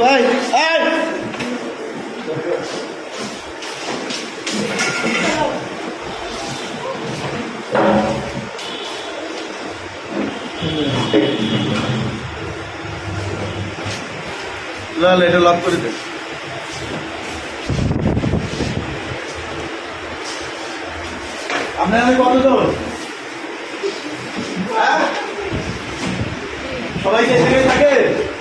ভাই এই! লাল এটা লক করে দে আপনার কতজন হ্যাঁ? সবাই কি এখানে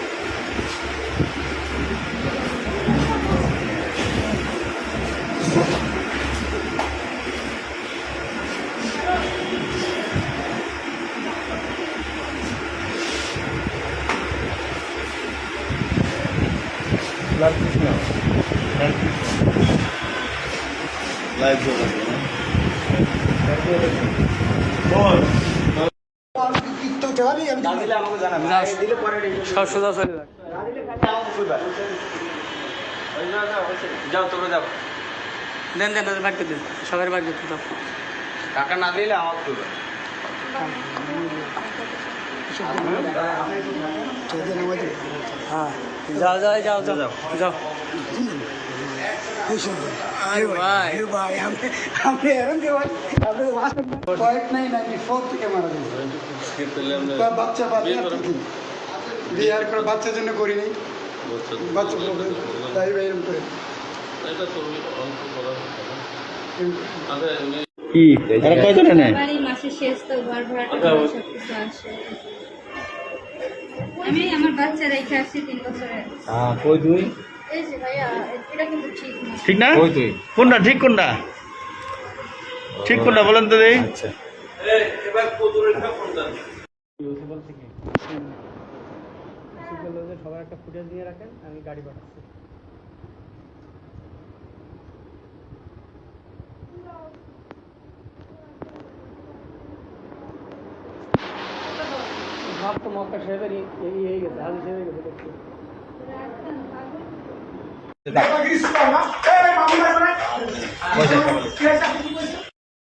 থাকে লাইভ বল। সব সোজা চলে যাক। যাও তোমরা যাও। দেন দেন তাদের বাড়িতে দেন। সবাই বাড়িতে দাও। টাকা না দিলে আমার করবে হ্যাঁ। যাও যাও যাও যাও যাও। ভাই ভাই। আমি আমি কে ভাই নাই ফোর থেকে বাচ্চা বাচ্চা বিয়ে আর করে বাচ্চার জন্য করি নাই বাচ্চা তাই ভাই এরকম করে। কি? তারা কয়জনে নেয়? মাসের শেষ তো ঘর ভাড়াটা সব আসে। আমি আমার বাচ্চা রেখে আসছি তিন বছরের। হ্যাঁ কই তুই এই যে ভাইয়া এটা কিন্তু ঠিক না। না? কোনটা ঠিক কোনটা? ঠিক কোনটা বলেন তো যে সবার একটা ফুটেজ দিয়ে রাখেন আমি গাড়ি পাঠাচ্ছি। ভাব তো মক্কা সাহেবের এই হয়ে গেছে হাজি সাহেব হয়ে গেছে দেখছি